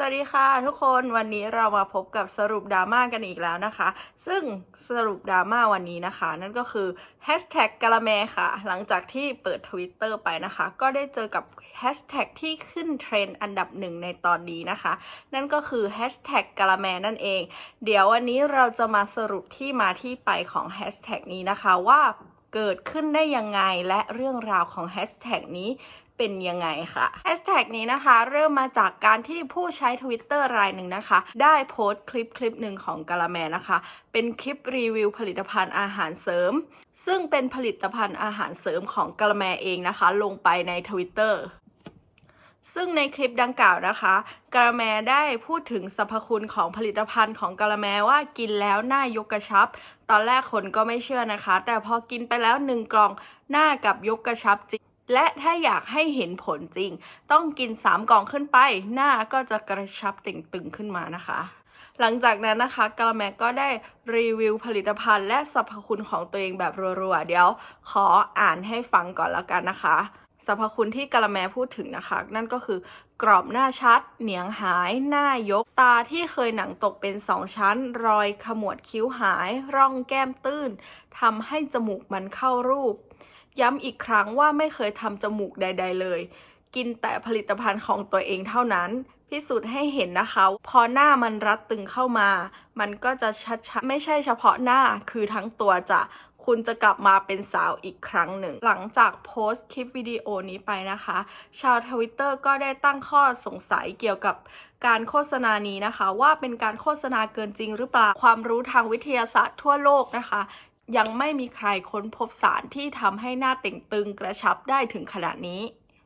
สวัสดีค่ะทุกคนวันนี้เรามาพบกับสรุปดราม่ากันอีกแล้วนะคะ ซึ่งสรุปดราม่าวันนี้นะคะ นั่นก็คือแฮชแท็กกะละแมค่ะ หลังจากที่เปิด Twitter ไปนะคะ ก็ได้เจอกับแฮชแท็กที่ขึ้นเทรนด์อันดับหนึ่งในตอนนี้นะคะ นั่นก็คือแฮชแท็กกะละแมนั่นเอง เดี๋ยววันนี้เราจะมาสรุปที่มาที่ไปของแฮชแท็กนี้นะคะว่าเกิดขึ้นได้ยังไงและเรื่องราวของแฮชแท็กนี้ เป็นยังไงค่ะแฮชแท็กนี้นะคะ เริ่มมาจากการที่ผู้ใช้ Twitter รายหนึ่งนะคะ ได้โพสต์คลิปคลิปหนึ่งของกาละแมนะคะ เป็นคลิปรีวิวผลิตภัณฑ์อาหารเสริม ซึ่งเป็นผลิตภัณฑ์อาหารเสริมของกาละแมเองนะคะ ลงไปใน Twitter ซึ่งในคลิปดังกล่าวนะคะกาละแมได้พูดถึงสรรพคุณของผลิตภัณฑ์ของกาละแมว่ากินแล้วหน้ายกกระชับ ตอนแรกคนก็ไม่เชื่อนะคะ แต่พอกินไปแล้วหนึ่งกล่องหน้ากับยกกระชับจริง และถ้าอยากให้เห็นผลจริง ต้องกิน 3 กล่องขึ้นไป หน้าก็จะกระชับเต่งตึงขึ้นมานะคะ หลังจากนั้นนะคะกาลแมก็ได้รีวิวผลิตภัณฑ์ และสรรพคุณของตัวเองแบบรัวๆ เดี๋ยว ขออ่านให้ฟังก่อนแล้วกันนะคะสรรพคุณที่กาละแมพูดถึงนะคะ นั่นก็คือกรอบหน้าชัด เหนียงหาย หน้ายกตาที่เคยหนังตกเป็นสองชั้น รอยขมวดคิ้วหาย ร่องแก้มตื้นทำให้จมูกมันเข้ารูป ย้ำอีกครั้งว่าไม่เคยทำจมูกใด ๆ เลย กินแต่ผลิตภัณฑ์ของตัวเองเท่านั้น พิสูจน์ให้เห็นนะคะ พอหน้ามันรัดตึงเข้ามา มันก็จะชัดๆ ไม่ใช่เฉพาะหน้าคือทั้งตัวจะคุณจะกลับมาเป็นสาวอีกครั้งหนึ่ง หลังจากโพสต์คลิปวิดีโอนี้ไปนะคะ ชาวทวิตเตอร์ก็ได้ตั้งข้อสงสัยเกี่ยวกับการโฆษณานี้นะคะ ว่าเป็นการโฆษณาเกินจริงหรือเปล่า ความรู้ทางวิทยาศาสตร์ทั่วโลกนะคะ ยังไม่มีใครค้นพบสารที่ทำให้หน้าเต่งตึงกระชับได้ถึงขนาดนี้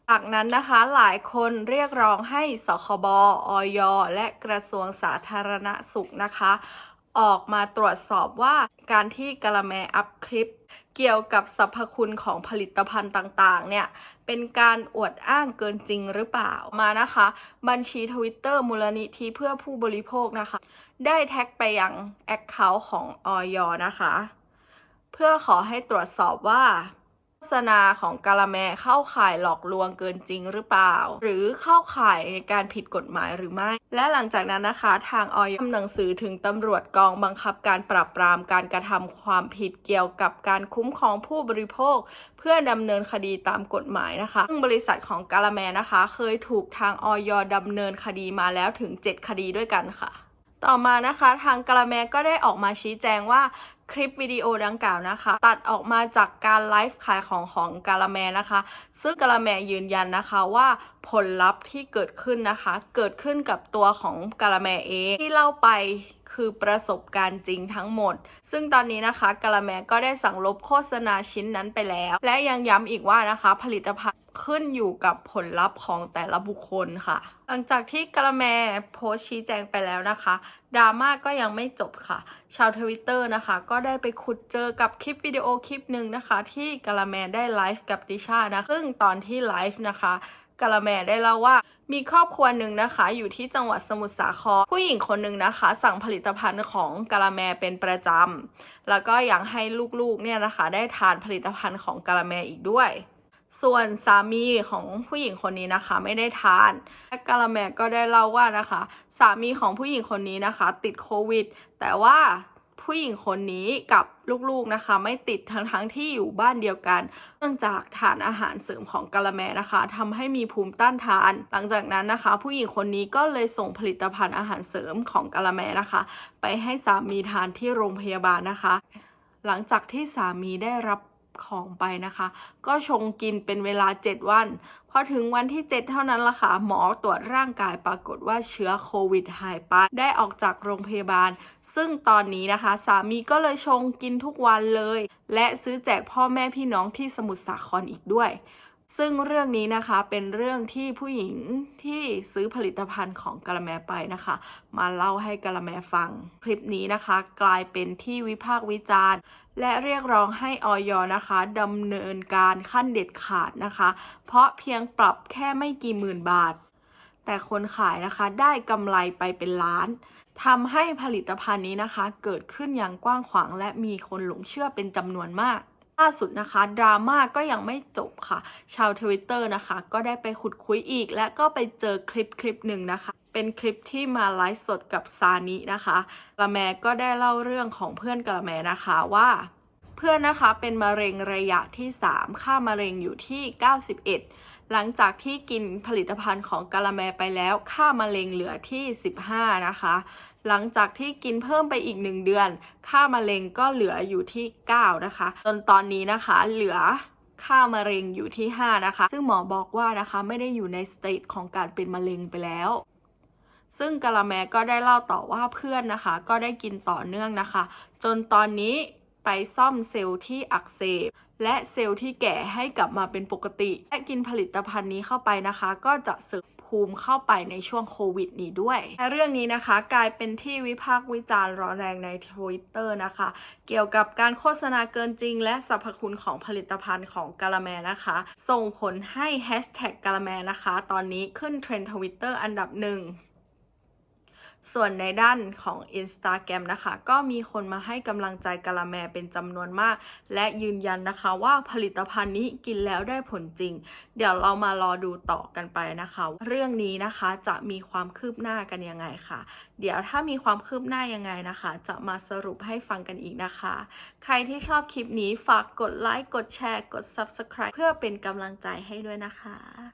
จากนั้นนะคะหลายคนเรียกร้องให้สคบออยและกระทรวงสาธารณสุขนะคะ ออกมาตรวจสอบว่าการที่กะละแมอัพคลิป เกี่ยวกับสรรพคุณของผลิตภัณฑ์ต่างๆ เนี่ย เป็นการอวดอ้างเกินจริงหรือเปล่ามานะคะ บัญชีทวิตเตอร์มูลนิธิเพื่อผู้บริโภคนะคะ ได้แท็กไปยังแอคเคาท์ของออยนะคะ เพื่อขอให้ตรวจสอบว่าโฆษณาของกาละแมเข้าข่ายหลอกลวงเกินจริงหรือเปล่า หรือเข้าข่ายในการผิดกฎหมายหรือไม่ และหลังจากนั้นนะคะ ทางออยทำหนังสือถึงตำรวจกองบังคับการปราบปรามการกระทำความผิดเกี่ยวกับการคุ้มครองผู้บริโภค เพื่อดำเนินคดีตามกฎหมายนะคะซึ่งบริษัทของกาละแมนะคะ เคยถูกทางออยดำเนินคดีมาแล้วถึง 7 คดีด้วยกันค่ะ ต่อมานะคะ ทางกาละแมก็ได้ออกมาชี้แจงว่าคลิปวิดีโอดังกล่าวนะคะ ตัดออกมาจากการไลฟ์ขายของของกาละแมนะคะ ซึ่งกาละแมยืนยันนะคะว่าผลลัพธ์ที่เกิดขึ้นนะคะ เกิดขึ้นกับตัวของกาละแมเองที่เล่าไปคือประสบการณ์จริงทั้งหมด ซึ่งตอนนี้นะคะกาละแมก็ได้สั่งลบโฆษณาชิ้นนั้นไปแล้ว และยังย้ำอีกว่านะคะ ผลิตภัณฑ์ ขึ้นอยู่กับผลลัพธ์ของแต่ละบุคคลค่ะ หลังจากที่กาละแมโพสชี้แจงไปแล้วนะคะดราม่าก็ยังไม่จบค่ะ ชาวทวิตเตอร์นะคะ ก็ได้ไปขุดเจอกับคลิปวิดีโอคลิปหนึ่งนะคะ ที่กาละแมได้ไลฟ์กับติชานะ ซึ่งตอนที่ไลฟ์นะคะกาละแมได้เล่าว่ามีครอบครัวหนึ่งนะคะ อยู่ที่จังหวัดสมุทรสาครผู้หญิงคนหนึ่งนะคะ สั่งผลิตภัณฑ์ของกาละแมเป็นประจำแล้วก็อยากให้ลูกๆเนี่ยนะคะ ได้ทานผลิตภัณฑ์ของกาละแมอีกด้วย ส่วนสามีของผู้หญิงคนนี้นะคะ ไม่ได้ทานและกาละแมก็ได้เล่าว่านะคะ สามีของผู้หญิงคนนี้นะคะ ติดโควิด แต่ว่าผู้หญิงคนนี้กับลูกๆนะคะ ไม่ติดทั้งทั้งๆที่อยู่บ้านเดียวกัน เนื่องจากทานอาหารเสริมของกาละแมนะคะทำให้มีภูมิต้านทาน หลังจากนั้นนะคะ ผู้หญิงคนนี้ก็เลยส่งผลิตภัณฑ์อาหารเสริมของกาละแมนะคะ ไปให้สามีทานที่โรงพยาบาลนะคะ หลังจากที่สามีได้รับ ของไปนะคะ ก็ชงกินเป็นเวลา 7 วัน พอถึงวันที่ 7 เท่านั้นละค่ะ หมอตรวจร่างกายปรากฏว่าเชื้อโควิดหายไป ได้ออกจากโรงพยาบาล ซึ่งตอนนี้นะคะ สามีก็เลยชงกินทุกวันเลย และซื้อแจกพ่อแม่พี่น้องที่สมุทรสาครอีกด้วย ซึ่งเรื่องนี้นะคะเป็นเรื่องที่ผู้หญิงที่ซื้อผลิตภัณฑ์ของกะละแมไปนะคะ มาเล่าให้กะละแมฟัง คลิปนี้นะคะ กลายเป็นที่วิพากษ์วิจารณ์ และเรียกร้องให้ออยนะคะดำเนินการขั้นเด็ดขาดนะคะ เพราะเพียงปรับแค่ไม่กี่หมื่นบาท แต่คนขายนะคะได้กำไรไปเป็นล้านทำให้ผลิตภัณฑ์นี้นะคะ เกิดขึ้นอย่างกว้างขวางและมีคนหลงเชื่อเป็นจำนวนมาก ล่าสุดนะคะ ดราม่าก็ยังไม่จบค่ะ ชาวทวิตเตอร์นะคะ ก็ได้ไปขุดคุยอีก และก็ไปเจอคลิปคลิปหนึ่งนะคะ เป็นคลิปที่มาไลฟ์สดกับซานินะคะกระแมก็ได้เล่าเรื่องของเพื่อนกระแมนะคะว่า พื่อนนะคะเป็นมะเร็งระยะที่ 3 ค่ามะเร็งอยู่ที่ 91 หลังจากที่กินผลิตภัณฑ์ของกะละแมไปแล้ว ค่ามะเร็งเหลือที่ 15 นะคะ หลังจากที่กินเพิ่มไปอีก 1 เดือน ค่ามะเร็งก็เหลืออยู่ที่ 9 นะคะ จนตอนนี้นะคะเหลือค่ามะเร็งอยู่ที่ 5 นะคะ ซึ่งหมอบอกว่านะคะไม่ได้อยู่ในสเตจของการเป็นมะเร็งไปแล้วซึ่งกะละแมก็ได้เล่าต่อว่าเพื่อนนะคะ ก็ได้กินต่อเนื่องนะคะ จนตอนนี้ ไปซ่อมเซลล์ที่อักเสบ และเซลล์ที่แก่ให้กลับมาเป็นปกติ และกินผลิตภัณฑ์นี้เข้าไปนะคะ ก็จะเสริมภูมิเข้าไปในช่วงโควิดนี้ด้วยและเรื่องนี้นะคะกลายเป็นที่วิพากษ์วิจารณ์ร้อนแรงใน Twitter นะคะ เกี่ยวกับการโฆษณาเกินจริง และสรรพคุณของผลิตภัณฑ์ของกาละแมนะคะ ส่งผลให้แฮชแท็กกาละแมนะคะ ตอนนี้ขึ้นเทรนด์ทวิตเตอร์อันดับหนึ่ง ส่วนในด้านของ Instagram นะคะ ก็มีคนมาให้กำลังใจกะละแมเป็นจำนวนมาก และยืนยันนะคะว่าผลิตภัณฑ์นี้กินแล้วได้ผลจริง เดี๋ยวเรามารอดูต่อกันไปนะคะ เรื่องนี้นะคะจะมีความคืบหน้ากันยังไงค่ะ เดี๋ยวถ้ามีความคืบหน้ายังไงนะคะ จะมาสรุปให้ฟังกันอีกนะคะ ใครที่ชอบคลิปนี้ฝากกดไลค์กดแชร์กด Subscribe เพื่อเป็นกำลังใจให้ด้วยนะคะ